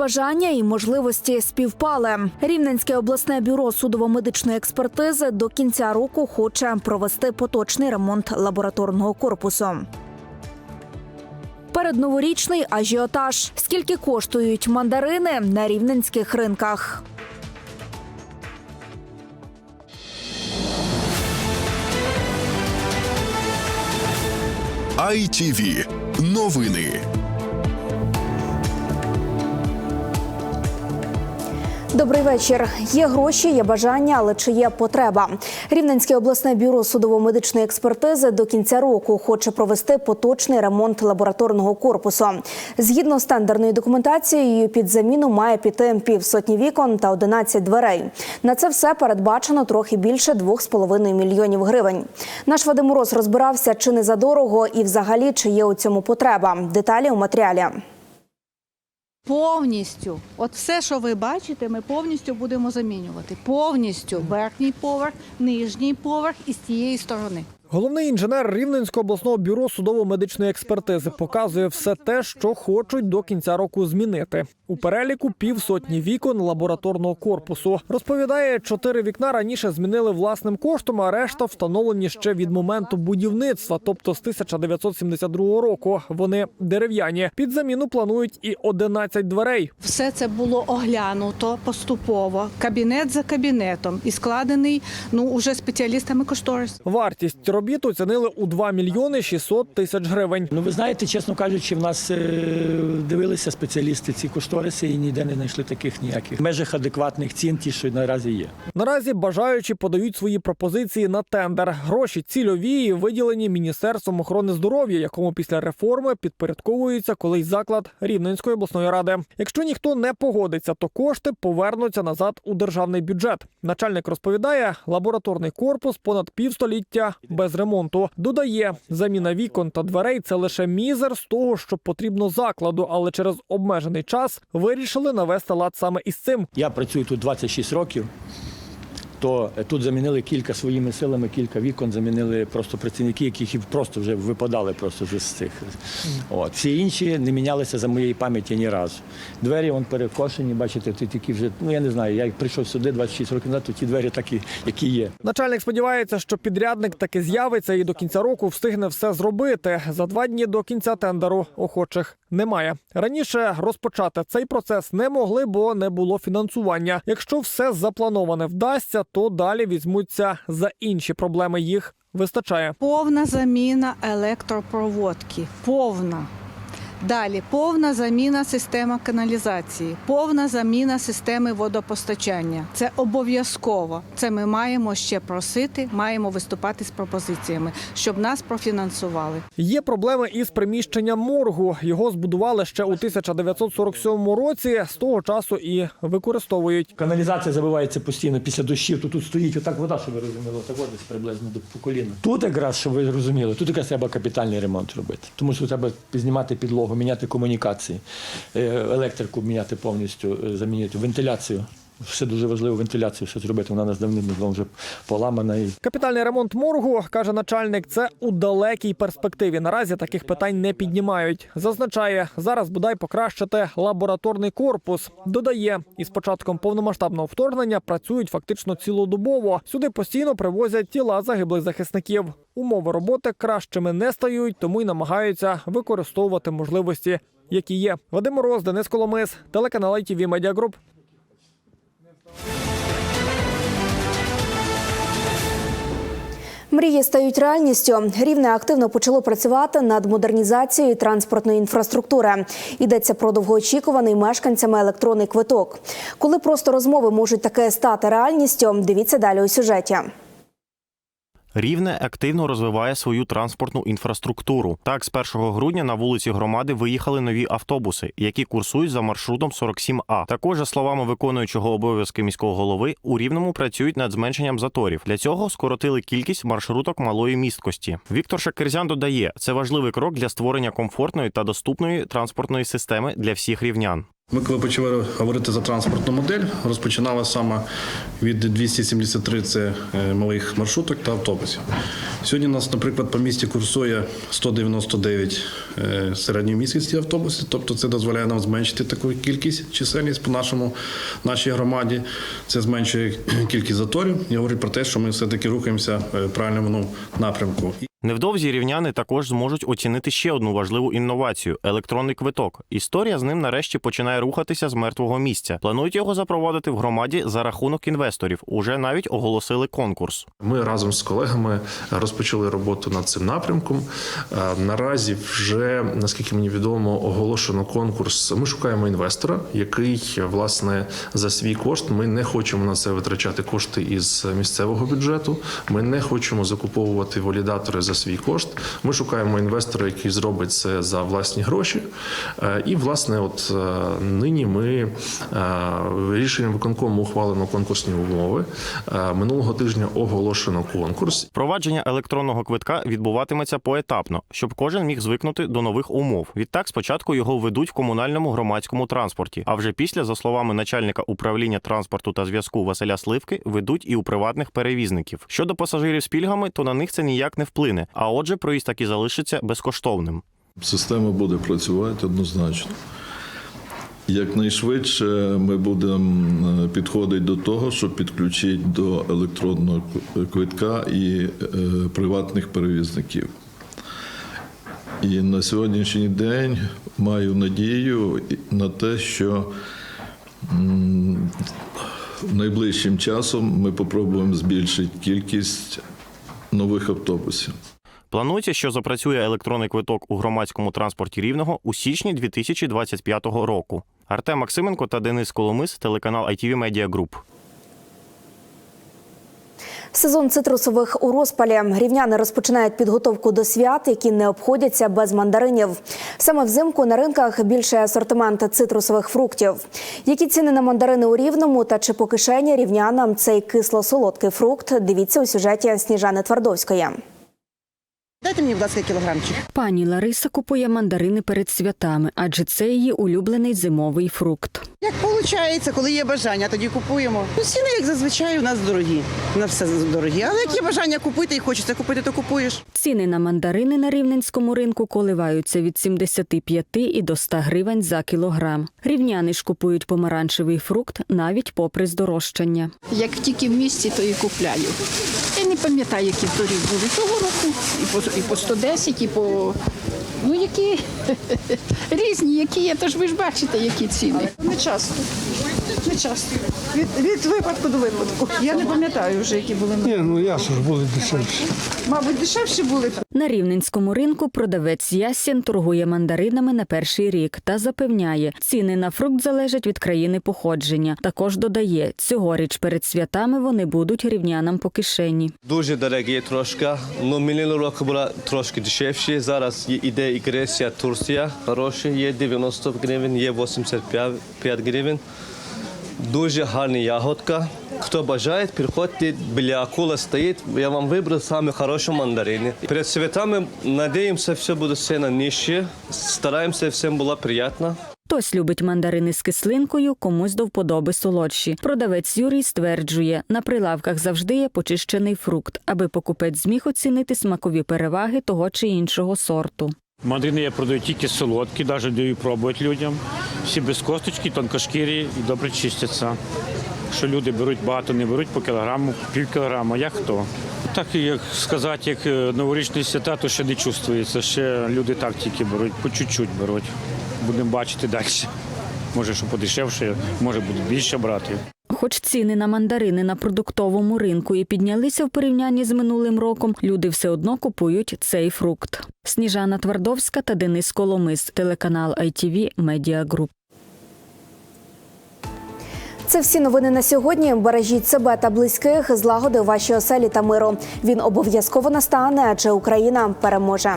бажання і можливості співпали. Рівненське обласне бюро судово-медичної експертизи до кінця року хоче провести поточний ремонт лабораторного корпусу. Передноворічний ажіотаж. Скільки коштують мандарини на рівненських ринках? ITV. Новини. Добрий вечір. Є гроші, є бажання, але чи є потреба? Рівненське обласне бюро судово-медичної експертизи до кінця року хоче провести поточний ремонт лабораторного корпусу. Згідно з тендерною документацією, під заміну має піти півсотні вікон та 11 дверей. На це все передбачено трохи більше 2,5 мільйонів гривень. Наш Вадим Мороз розбирався, чи не задорого і взагалі чи є у цьому потреба. Деталі у матеріалі. Повністю, от все, що ви бачите, ми повністю будемо замінювати. Повністю верхній поверх, нижній поверх і з тієї сторони. Головний інженер Рівненського обласного бюро судово-медичної експертизи показує все те, що хочуть до кінця року змінити. У переліку півсотні вікон лабораторного корпусу. Розповідає, чотири вікна раніше змінили власним коштом, а решта встановлені ще від моменту будівництва, тобто з 1972 року. Вони дерев'яні. Під заміну планують і 11 дверей. Все це було оглянуто поступово, кабінет за кабінетом і складений ну уже спеціалістами кошторис. Вартість робіт оцінили у 2 мільйони 600 тисяч гривень. Ну, ви знаєте, чесно кажучи, в нас е, дивилися спеціалісти ці кошториси і ніде не знайшли таких ніяких в межах адекватних цін, ті, що наразі є. Наразі бажаючі подають свої пропозиції на тендер. Гроші цільові і виділені Міністерством охорони здоров'я, якому після реформи підпорядковується колись заклад Рівненської обласної ради. Якщо ніхто не погодиться, то кошти повернуться назад у державний бюджет. Начальник розповідає, лабораторний корпус понад півстоліття без ремонту. Додає, заміна вікон та дверей це лише мізер з того, що потрібно закладу, але через обмежений час вирішили навести лад саме із цим. Я працюю тут 26 років. То е, тут замінили кілька своїми силами, кілька вікон замінили просто працівники, які просто вже випадали просто з цих. От. Всі інші не мінялися за моєї пам'яті ні разу. Двері вон перекошені, бачите, тут такі вже, ну я не знаю, я прийшов сюди 26 років назад, то ті двері такі, які є. Начальник сподівається, що підрядник таки з'явиться і до кінця року встигне все зробити. За два дні до кінця тендеру охочих немає. Раніше розпочати цей процес не могли, бо не було фінансування. Якщо все заплановане вдасться, то далі візьмуться за інші проблеми. Їх вистачає. Повна заміна електропроводки. Повна. Далі повна заміна системи каналізації, повна заміна системи водопостачання. Це обов'язково. Це ми маємо ще просити, маємо виступати з пропозиціями, щоб нас профінансували. Є проблеми із приміщенням моргу. Його збудували ще у 1947 році. З того часу і використовують. Каналізація забивається постійно після дощів, то тут стоїть отак вода, щоб ви розуміли, так десь приблизно до по коліна. Тут якраз, щоб ви розуміли, тут якраз треба капітальний ремонт робити. Тому що треба знімати підлогу, міняти комунікації, е, електрику міняти повністю, е, замінити, вентиляцію. Все дуже важливо вентиляцію все зробити. Вона у нас давним вже поламана і Капітальний ремонт моргу, каже начальник, це у далекій перспективі. Наразі таких питань не піднімають. Зазначає, зараз бодай покращити лабораторний корпус. Додає, із початком повномасштабного вторгнення працюють фактично цілодобово. Сюди постійно привозять тіла загиблих захисників. Умови роботи кращими не стають, тому й намагаються використовувати можливості, які є. Вадим Мороз, Денис Коломис, телеканал ITV Media Group. Мрії стають реальністю. Рівне активно почало працювати над модернізацією транспортної інфраструктури. Йдеться про довгоочікуваний мешканцями електронний квиток. Коли просто розмови можуть таке стати реальністю, дивіться далі у сюжеті. Рівне активно розвиває свою транспортну інфраструктуру. Так, з 1 грудня на вулиці громади виїхали нові автобуси, які курсують за маршрутом 47А. Також, за словами виконуючого обов'язки міського голови, у рівному працюють над зменшенням заторів. Для цього скоротили кількість маршруток малої місткості. Віктор Шакерзян додає, це важливий крок для створення комфортної та доступної транспортної системи для всіх рівнян. Ми коли почали говорити за транспортну модель, розпочинали саме від 273 це е, малих маршруток та автобусів. Сьогодні у нас, наприклад, по місті курсує 199 е, середньої місяці автобусів, тобто це дозволяє нам зменшити таку кількість чисельність по нашому нашій громаді. Це зменшує кількість заторів і говорить про те, що ми все-таки рухаємося в правильному напрямку. Невдовзі рівняни також зможуть оцінити ще одну важливу інновацію електронний квиток. Історія з ним нарешті починає рухатися з мертвого місця. Планують його запровадити в громаді за рахунок інвесторів. Уже навіть оголосили конкурс. Ми разом з колегами розпочали роботу над цим напрямком. Е, Наразі вже, наскільки мені відомо, оголошено конкурс. Ми шукаємо інвестора, який власне за свій кошт. Ми не хочемо на це витрачати кошти із місцевого бюджету. Ми не хочемо закуповувати валідатори за свій кошт. Ми шукаємо інвестора, який зробить це за власні гроші. Е, І власне, от е, нині ми е, рішенням виконкому ухвалено конкурсні умови. Минулого тижня оголошено конкурс. Впровадження електронного квитка відбуватиметься поетапно, щоб кожен міг звикнути до нових умов. Відтак, спочатку його введуть в комунальному громадському транспорті. А вже після, за словами начальника управління транспорту та зв'язку Василя Сливки, ведуть і у приватних перевізників. Щодо пасажирів з пільгами, то на них це ніяк не вплине. А отже, проїзд так і залишиться безкоштовним. Система буде працювати однозначно. Якнайшвидше ми будемо е, підходити до того, щоб підключити до електронного квитка і е, приватних перевізників. І на сьогоднішній день маю надію на те, що найближчим часом ми спробуємо збільшити кількість нових автобусів. Планується, що запрацює електронний квиток у громадському транспорті рівного у січні 2025 року. Артем Максименко та Денис Коломис, телеканал ITV Media Group. Сезон цитрусових у розпалі. Рівняни розпочинають підготовку до свят, які не обходяться без мандаринів. Саме взимку на ринках більше асортимент цитрусових фруктів. Які ціни на мандарини у рівному та чи по кишені рівнянам цей кисло-солодкий фрукт? Дивіться у сюжеті Сніжани Твардовської. Дайте мені, будь ласка, кілограмчик. Пані Лариса купує мандарини перед святами, адже це її улюблений зимовий фрукт. Як виходить, коли є бажання, тоді купуємо. Ну, ціни, як зазвичай, у нас дорогі. У нас все дорогі. Але як є бажання купити і хочеться купити, то купуєш. Ціни на мандарини на рівненському ринку коливаються від 75 і до 100 гривень за кілограм. Рівняни ж купують помаранчевий фрукт навіть попри здорожчання. Як тільки в місті, то і купляю. Не пам'ятаю, які торік були того року. І по, і по 110, і по. Ну, які різні, які є, то ж ви ж бачите, які ціни. Не часто. Не часто. Від, від випадку до випадку. Я не пам'ятаю вже, які були. Ні, ну ясно ж були дешевші. Мабуть, дешевші були. На рівненському ринку продавець Ясін торгує мандаринами на перший рік та запевняє, ціни на фрукт залежать від країни походження. Також додає, цьогоріч перед святами вони будуть рівнянам по кишені. Дуже дорогі трошки. Ну, минулого року була трошки дешевші. Зараз іде і Греція, Турція. Хороші, є 90 гривень, є 85 гривень. Дуже гарна ягодка. Хто бажає, приходьте, біля акула стоїть. Я вам вибрав саме хороші мандарини. Перед святами надіємося, все буде ціна нижче. Стараємося, всім було приємно. Хтось любить мандарини з кислинкою, комусь до вподоби солодші. Продавець Юрій стверджує, на прилавках завжди є почищений фрукт, аби покупець зміг оцінити смакові переваги того чи іншого сорту. Мандарини я продаю тільки солодкі, навіть даю пробувати людям. Всі без косточки, тонкошкірі і добре чистяться. Що люди беруть багато, не беруть по кілограму, пів кілограма, як хто. Так як сказати, як е, новорічні свята, то ще не чувствується. Ще люди так тільки беруть, по чуть-чуть беруть. Будемо бачити далі. Може, що подешевше, може будуть більше брати. Хоч ціни на мандарини на продуктовому ринку і піднялися в порівнянні з минулим роком, люди все одно купують цей фрукт. Сніжана Твардовська та Денис Коломис, телеканал ITV Media Group. Це всі новини на сьогодні. Бережіть себе та близьких, злагоди у вашій оселі та миру. Він обов'язково настане, адже Україна переможе.